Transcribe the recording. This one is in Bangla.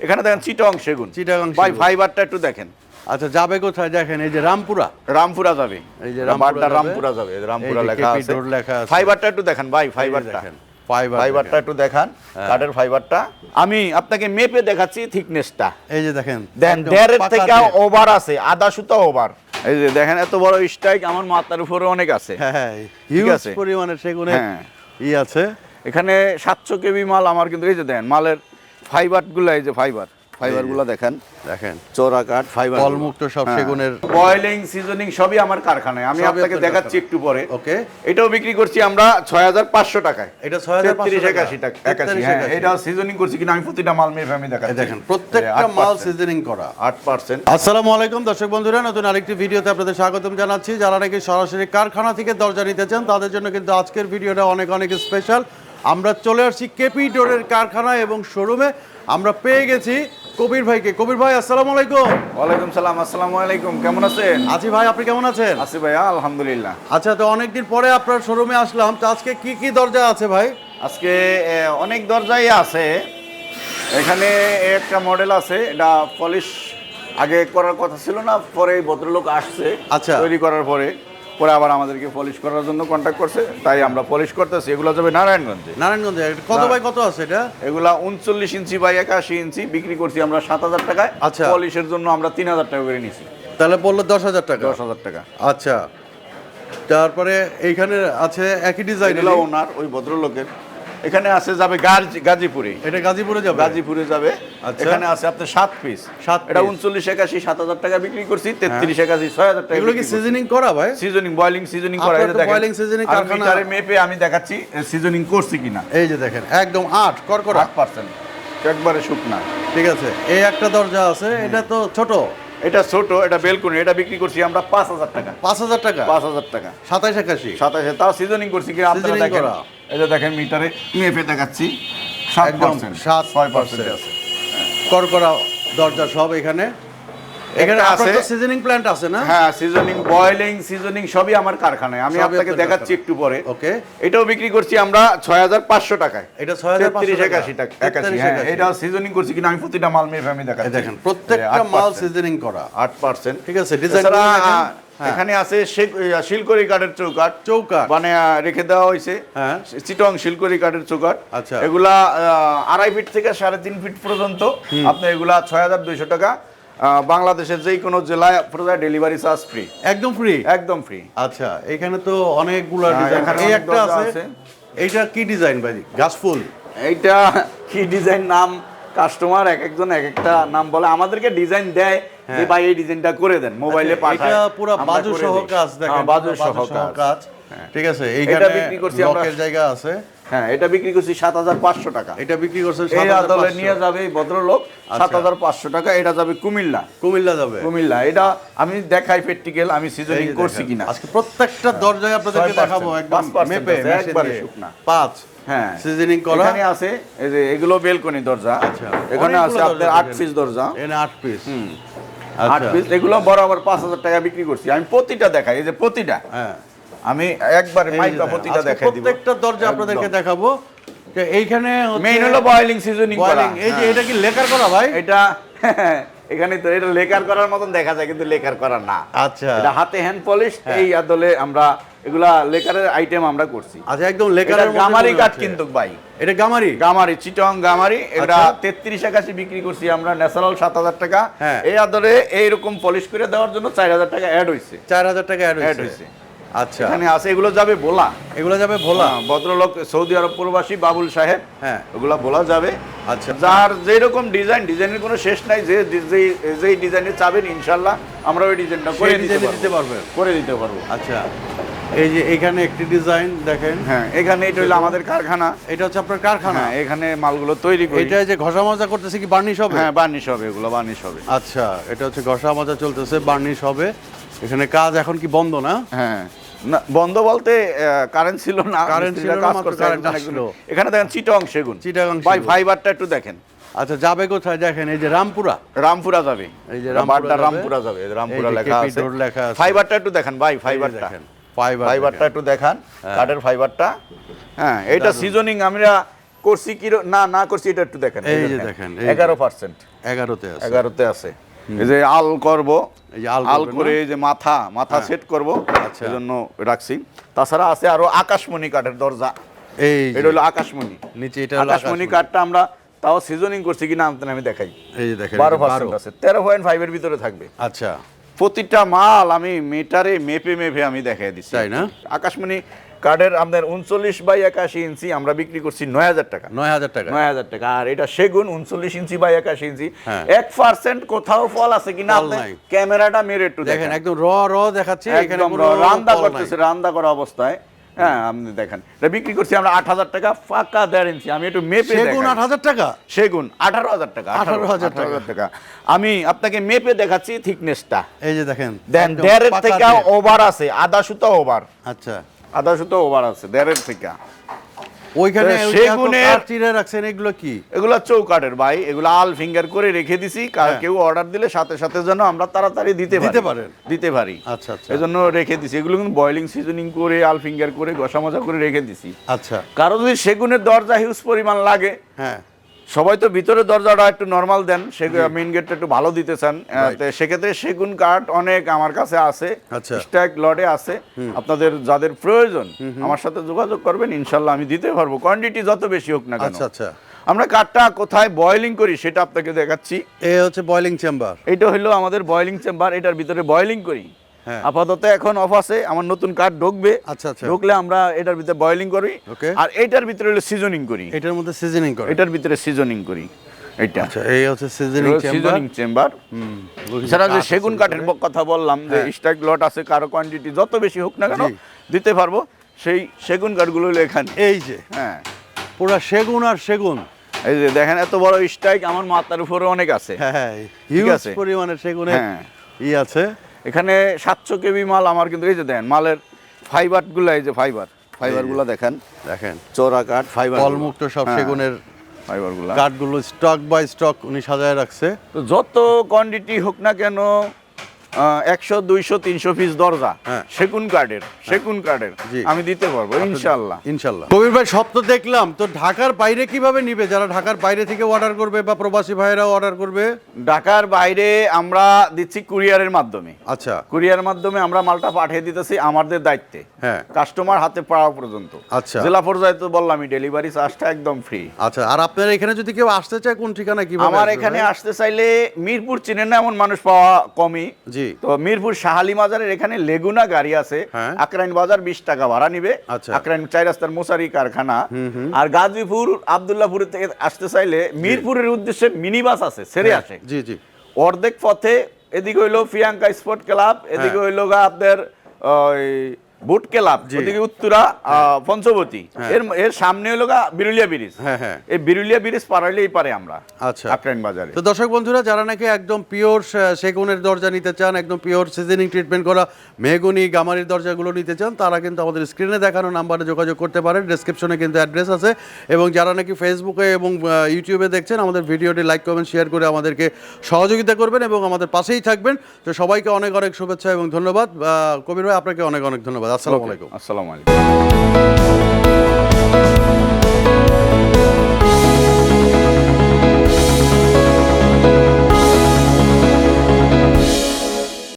এখানে দেখেন চিটং সেগুন। চিটাগাং ভাই ফাইবারটা একটু দেখেন। আচ্ছা যাবে কোথায়? দেখেন এই যে রামপুরা। রামপুরা যাবে। এই যে রামপুরা রামপুরা যাবে। এই যে রামপুরা লেখা আছে। লেখা আছে। ফাইবারটা একটু দেখেন ভাই ফাইবারটা দেখেন ফাইবার ফাইবারটা একটু দেখান হ্যাঁ। কাঠের ফাইবারটা আমি আপনাকে মেপে দেখাচ্ছি থিকনেসটা এই যে দেখেন দেন দেড়ের থেকে ওভার আছে আধা সুতা ওভার এই যে দেখেন এত বড় স্ট্রাইক আমার মাথার উপরে অনেক আছে। হ্যাঁ হ্যাঁ হিউজ আছে। পরিমাণে সেগুনের হ্যাঁ। ই আছে। এখানে সাতশো কেবি মাল আমার কিন্তু এই যে দেখেন মালের ফাইবারগুলো এই যে ফাইবার ফাইবারগুলো দেখেন। দেখেন। চোরা কাঠ ফাইবার কলমুক্ত সব সেগুনের বয়েলিং সিজনিং সবই আমার কারখানায়। আমি আপনাকে দেখাচ্ছি একটু পরে। ওকে। এটাও বিক্রি করছি আমরা ছয় হাজার পাঁচশো টাকায়। এটা 6500 তেত্রিশ টাকা। একাশি টাকা একাশি হ্যাঁ এটা সিজনিং করছি কিনা আমি প্রতিটা মাল মেয়ে আমি দেখাচ্ছি। দেখেন প্রত্যেকটা মাল সিজনিং করা। আট পার্সেন্ট আসসালামু আলাইকুম দর্শক বন্ধুরা নতুন আরেকটি ভিডিওতে আপনাদের স্বাগতম জানাচ্ছি। যারা নাকি সরাসরি কারখানা থেকে দরজা নিতে চান তাদের জন্য কিন্তু আজকের ভিডিওটা অনেক অনেক স্পেশাল আমরা চলে আসছি কেপি ডোরের কারখানা এবং শোরুমে। আমরা পেয়ে গেছি কবির ভাইকে। কবির ভাই আসসালামু আলাইকুম। ওয়ালাইকুম সালাম আসসালামু আলাইকুম। কেমন আছেন? আছি ভাই আপনি কেমন আছেন? আছি ভাইয়া আলহামদুলিল্লাহ। আচ্ছা তো অনেকদিন পরে আপনার শোরুমে আসলাম। তো আজকে কি কি দরজা আছে ভাই? আজকে অনেক দরজাই আছে। এখানে একটা মডেল আছে। এটা পলিশ আগে করার কথা ছিল না পরে ভদ্রলোক আসছে আচ্ছা। তৈরি করার পরে। পরে আবার আমাদেরকে পলিশ করার জন্য কন্ট্যাক্ট করছে তাই আমরা পলিশ করতেছি। এগুলো যাবে নারায়ণগঞ্জে। নারায়ণগঞ্জে? কত বাই কত আছে এটা? এগুলা উনচল্লিশ ইঞ্চি বাই একাশি ইঞ্চি বিক্রি করছি আমরা সাত হাজার টাকায়। আচ্ছা। পলিশের জন্য আমরা তিন হাজার টাকা করে নিছি। তাহলে বলল দশ হাজার টাকা? দশ হাজার টাকা। আচ্ছা। তারপরে এইখানে আছে একই ডিজাইন ওনার ওই ভদ্রলোকের। এখানে আছে যাবে গাজীপুরে। এটা গাজীপুরে যাবে? গাজীপুরে যাবে। আচ্ছা। এখানে আছে আপনার সাত পিস সাত এটা। উনচল্লিশ একাশি সাত হাজার টাকা বিক্রি করছি তেত্রিশ একাশি ছয় হাজার টাকা এগুলো কি সিজনিং করা ভাই? সিজনিং বয়লিং সিজনিং করা এটা দেখেন। seasoning আমি কারখানা- মেপে আমি দেখাচ্ছি সিজনিং করছি কিনা। এই যে দেখেন একদম আট করকরা আট পার্সেন্ট একবারে শুকনা। ঠিক আছে এই একটা দরজা আছে এটা তো ছোট। এটা ছোট এটা বেলকুনি এটা বিক্রি করছি আমরা পাঁচ হাজার টাকা। পাঁচ হাজার টাকা? পাঁচ হাজার টাকা। সাতাইশ একাশি? সাতাশে তাও সিজনিং করছি কি আপনারা দেখেন। এটা দেখেন মিটারে মেপে দেখাচ্ছি সাত পার্সেন্ট সাত ছয় পার্সেন্ট। আছে। করকরা দরজা সব এখানে। এখানে আছে। সিজনিং প্ল্যান্ট আছে না? হ্যাঁ সিজনিং বয়েলিং সিজনিং সবই আমার কারখানায়। আমি আপনাকে দেখাচ্ছি একটু পরে। ওকে এটাও বিক্রি করছি আমরা ছয় হাজার পাঁচশো টাকায়। এটা ছয় হাজার তেত্রিশ একাশি টাকা একাশি হ্যাঁ এটা সিজনিং করছি কিনা আমি প্রতিটা মাল মেপে আমি দেখাচ্ছি। দেখেন প্রত্যেকটা মাল সিজনিং করা। ঠিক আছে ডিজাইন এখানে আছে শিলকড়ি কাঠের চৌকাঠ। চৌকাঠ। মানে রেখে দেওয়া হয়েছে। হ্যাঁ। চিটং শিলকরি কাঠের চৌকাঠ। আচ্ছা। এগুলা আড়াই ফিট থেকে সাড়ে তিন ফিট পর্যন্ত। আপনি এগুলা ছয় হাজার দুইশো টাকা বাংলাদেশের যেই কোনো জেলায় পর্যায়ে ডেলিভারি চার্জ ফ্রি একদম ফ্রি একদম ফ্রি আচ্ছা এখানে তো অনেকগুলো হ্যাঁ, ডিজাইন এই একটা আছে। এইটা কি ডিজাইন ভাই? গাছ ফুল এইটা কি ডিজাইন নাম কাস্টমার এক একজন এক একটা নাম বলে। আমাদেরকে ডিজাইন দেয় যে ভাই এই ডিজাইনটা করে দেন মোবাইলে আচ্ছা, পাঠায়। এটা পুরো বাজু সহ কাজ দেখেন হ্যাঁ, বাজু সহ কাজ। ঠিক আছে এইখানে বিক্রি করছি লকের জায়গা আছে। হ্যাঁ এটা বিক্রি করছি সাত হাজার পাঁচশো টাকা। এটা বিক্রি করছে এই আদলে নিয়ে যাবে এই ভদ্রলোক সাত হাজার পাঁচশো টাকা এটা যাবে কুমিল্লা। কুমিল্লা যাবে। কুমিল্লা এটা আমি দেখাই প্র্যাকটিক্যাল আমি সিজনিং করছি কিনা। আজকে প্রত্যেকটা দরজায় আপনাদেরকে দেখাবো একদম মেপে একবারে শুকনা। পাঁচ। হ্যাঁ। সিজনিং করা। এখানে আছে এই যে এগুলো বেলকনি দরজা। আচ্ছা, এখানে আছে দরজা আট পিস দরজা। এখানে আট পিস আট আচ্ছা। পিস এগুলো বরাবর পাঁচ হাজার টাকা বিক্রি করছি। আমি প্রতিটা দেখাই এই যে প্রতিটা। হ্যাঁ। আমি একবারে মাইকা প্রতিটা দেখাই দিব। প্রত্যেকটা দরজা আপনাদেরকে দেখাবো। যে এইখানে মেইন হলো বয়েলিং সিজনিং করা। এই যে হ্যাঁ। এটা কি লেকার করা ভাই? এটা এখানে তো এটা লেকার করার মতন দেখা যায় কিন্তু লেকার করা না। আচ্ছা। এটা হাতে হ্যান্ড পলিশ এই আদলে আমরা এগুলা লেকারের আইটেম আমরা করছি। আচ্ছা একদম লেকারের গামারি কাঠ কিন্তু ভাই। এটা গামারি? গামারি চিটং গামারি। এটা আচ্ছা। তেত্রিশ একাশি বিক্রি করছি আমরা ন্যাচারাল সাত হাজার টাকা। হ্যাঁ। এই আদলে এইরকম পলিশ করে দেওয়ার জন্য চার হাজার টাকা অ্যাড হয়েছে চার হাজার টাকা অ্যাড হয়েছে আচ্ছা। এখানে আছে এগুলো যাবে এগুলো যাবে ভোলা। হ্যাঁ, ভদ্রলোক সৌদি আরব প্রবাসী বাবুল সাহেব। হ্যাঁ। ওগুলা যাবে। আচ্ছা। যার যেরকম ডিজাইন ডিজাইনের কোনো শেষ নাই যে যে- যেই ডিজাইনে চাবেন ইনশাল্লাহ আমরা ওই ডিজাইনটা করে দিতে পারব। করে দিতে পারব। আচ্ছা। এই যে এখানে একটি ডিজাইন দেখেন। হ্যাঁ এখানে এটা হলো আমাদের কারখানা। এটা হচ্ছে আপনার কারখানা? হ্যাঁ এখানে মালগুলো তৈরি করি। এটা যে ঘষা মাজা করতেছে কি বার্নিশ হবে? হ্যাঁ বার্নিশ হবে এগুলো বার্নিশ হবে। আচ্ছা এটা হচ্ছে ঘষা মাজা চলতেছে বার্নিশ হবে। এখানে কাজ এখন কি বন্ধ না? হ্যাঁ। না বন্ধ বলতে কারেন্ট ছিল না মিস্ত্রিরা ছিল কাজ করছে। এখানে দেখেন। চিটং সেগুন ভাই ফাইবারটা একটু দেখেন। আচ্ছা যাবে কোথায়? দেখেন এই যে রামপুরা। রামপুরা যাবে। এই যে রামপুরা রামপুরা যাবে। রামপুরা লেখা আছে। ডোর লেখা আছে। ফাইবারটা একটু দেখেন ভাই এই ফাইবারটা দেখেন ফাইবার ফাইবারটা একটু দেখান কাঠের ফাইবারটা হ্যাঁ এটা সিজনিং আমরা করছি কি না না করছি এটা একটু দেখেন এই যে দেখেন, এই যে। এগারো পার্সেন্ট এগারোতে আছে। এগারোতে আছে। এই যে আল করব এই যে আল করে এই যে মাথা মাথা সেট করব আচ্ছা। এই জন্য রাখছি। তাছাড়া আছে আরও আকাশমণি কাঠের দরজা। এই এটা হলো আকাশমণি। নিচে এটা হলো আকাশমণি। কাঠটা আমরা তাও সিজনিং করছি কিনা আপনাদের আমি দেখাই। এই যে দেখেন বারো এই যে পার্সেন্ট আছে। তেরো পয়েন্ট ফাইভের ভিতরে থাকবে। আচ্ছা। প্রতিটা মাল আমি মিটারে মেপে মেপে আমি দেখাই দিচ্ছি। তাই না? আকাশমণি কার্ডের আমাদের উনচল্লিশ বাই একাশি ইঞ্চি আমরা বিক্রি করছি নয় হাজার টাকা। নয় হাজার টাকা। নয় হাজার টাকা। আর এটা সেগুন উনচল্লিশ ইঞ্চি বাই একাশি ইঞ্চি। হ্যাঁ। এক পার্সেন্ট কোথাও ফল আছে কিনা। ক্যামেরাটা মেরে একটু দেখেন একদম র র দেখাচ্ছে একদম রান্দা করতেছে রান্দা করা অবস্থায়। হ্যাঁ আপনি দেখেন। এটা বিক্রি করছি আমরা আট হাজার টাকা ফাঁকা দেড় ইঞ্চি। আমি একটু মেপে সেগুন আট হাজার টাকা? সেগুন আঠারো হাজার টাকা 18,000 টাকা। 18,000 টাকা। আমি আপনাকে মেপে দেখাচ্ছি থিকনেসটা এই যে দেখেন দেন দেড়ের থেকে ওভার আছে আধা সুতো ওভার আচ্ছা। আধা সুতো ওভার আছে দেড়ের থেকে। ওইখানে সেগুনের- কাঠ রাখছেন এগুলো কি? এগুলা চৌকাঠের ভাই এগুলা আল ফিঙ্গার করে রেখে দিছি কার হ্যাঁ। কেউ অর্ডার দিলে সাথে সাথে যেন আমরা তাড়াতাড়ি দিতে দিতে পারেন। দিতে পারি। আচ্ছা, আচ্ছা। এজন্য রেখে দিছি। এগুলো কিন্তু বয়লিং সিজনিং করে আল ফিঙ্গার করে ঘষা মজা করে রেখে দিছি। আচ্ছা। কারও যদি সেগুনের দরজা হিউজ পরিমাণ লাগে হ্যাঁ। সবাই তো ভিতরে দরজাটা একটু নর্মাল দেন সে মেইন গেটটা একটু ভালো দিতে চান সেক্ষেত্রে সেগুন কাঠ অনেক আমার কাছে আছে আচ্ছা। স্ট্যাক লটে আছে। আপনাদের যাদের প্রয়োজন আমার সাথে যোগাযোগ করবেন ইনশাল্লাহ আমি দিতে পারব। কোয়ান্টিটি যত বেশি হোক না কেন। আচ্ছা আচ্ছা। আমরা কাঠটা কোথায় বয়লিং করি সেটা আপনাকে দেখাচ্ছি। এ হচ্ছে বয়লিং চেম্বার এটা হলো আমাদের বয়লিং চেম্বার এটার ভিতরে বয়লিং করি। আপাতত এখন অফ আছে আমার নতুন কাঠ ঢুকবে। আচ্ছা, আচ্ছা। ঢুকলে আমরা এটার ভিতরে বয়লিং করি। আর এটার ভিতরে হলো সিজনিং করি। এটার মধ্যে সিজনিং করে। এটার ভিতরে সিজনিং করি। এটা আচ্ছা এই হচ্ছে সিজনিং চেম্বার সিজনিং চেম্বার এছাড়া যে সেগুন কাঠের কথা বললাম যে স্ট্যাক লট আছে কারও কোয়ান্টিটি যত বেশি হোক না কেন হ্যাঁ। দিতে পারব। সেই সেগুন কাঠগুলো হলো এখানে। এই যে। হ্যাঁ। পুরা সেগুন আর সেগুন। এই যে দেখেন এত বড় স্ট্রাইক আমার মাথার উপরে অনেক আছে। হ্যাঁ ঠিক হিউজ আছে। পরিমাণের সেগুনের হ্যাঁ। ই আছে। এখানে সাতশো কেবি মাল আমার কিন্তু এই যে দেন মালের ফাইবারগুলা এই যে ফাইবার ফাইবারগুলা দেখেন। দেখেন চোরা কাঠ ফাইবার ফলমুক্ত সব সেগুনের ফাইবারগুলা কাঠগুলো স্টক বাই স্টক উনি সাজায় রাখছে। তো যত কোয়ান্টিটি হোক না কেন একশো দুইশো তিনশো পিস দরজা। হ্যাঁ। সেগুন কার্ডের সেগুন কার্ডের আমি দিতে পারব ইনশাল্লাহ ইনশাল্লাহ কবির ভাই সব তো দেখলাম। তো ঢাকার বাইরে কীভাবে নিবে? যারা ঢাকার বাইরে থেকে অর্ডার করবে বা প্রবাসী ভাইরাও অর্ডার করবে? ঢাকার বাইরে আমরা দিচ্ছি কুরিয়ারের মাধ্যমে। আচ্ছা। কুরিয়ার মাধ্যমে আমরা মালটা পাঠিয়ে দিতেছি আমাদের দায়িত্বে। হ্যাঁ। কাস্টমার হাতে পাওয়া পর্যন্ত। আচ্ছা। জেলা পর্যায়ে তো বললামই ডেলিভারি চার্জটা একদম ফ্রি আচ্ছা আর আপনার এখানে যদি কেউ আসতে চায় কোন ঠিকানা কি আমার এখানে আসতে চাইলে মিরপুর চিনেন না এমন মানুষ পাওয়া কমই। জি। তো মিরপুর শাহালি মাজারের এখানে লেগুনা গাড়ি আছে। হ্যাঁ। আকরাইন বাজার বিশ টাকা ভাড়া নিবে। আচ্ছা। আকরাইন চাই রাস্তার মোসারি কারখানা। আর গাজীপুর আবদুল্লাপুর থেকে আসতে চাইলে মিরপুরের উদ্দেশ্যে মিনি বাস আছে সেরে আসে। জি জি। অর্ধেক পথে এদিকে হইল প্রিয়াঙ্কা স্পোর্ট ক্লাব এদিকে হইল গা আপনার ওই বুট ক্লাব। ওদিকে উত্তরা আহ, পঞ্চবতী। এর এর সামনে হইল গা বিরুলিয়া ব্রিজ। হ্যাঁ হ্যাঁ। এই বিরুলিয়া ব্রিজ পারাইলেই পারে আমরা আচ্ছা। আকরাইন বাজারে। তো দর্শক বন্ধুরা যারা নাকি একদম পিওর সেগুনের দরজা নিতে চান একদম পিওর সিজনিং ট্রিটমেন্ট করা মেহগুনি গামারির দরজাগুলো নিতে চান তারা কিন্তু আমাদের স্ক্রিনে দেখানো নাম্বারে যোগাযোগ করতে পারেন। ডেসক্রিপশনে কিন্তু অ্যাড্রেস আছে। এবং যারা নাকি ফেসবুকে এবং ইউটিউবে দেখছেন আমাদের ভিডিওটি লাইক কমেন্ট শেয়ার করে আমাদেরকে সহযোগিতা করবেন এবং আমাদের পাশেই থাকবেন। তো সবাইকে অনেক অনেক শুভেচ্ছা এবং ধন্যবাদ। কবির ভাই আপনাকে অনেক অনেক ধন্যবাদ আসসালামু আলাইকুম। আসসালামু আলাইকুম।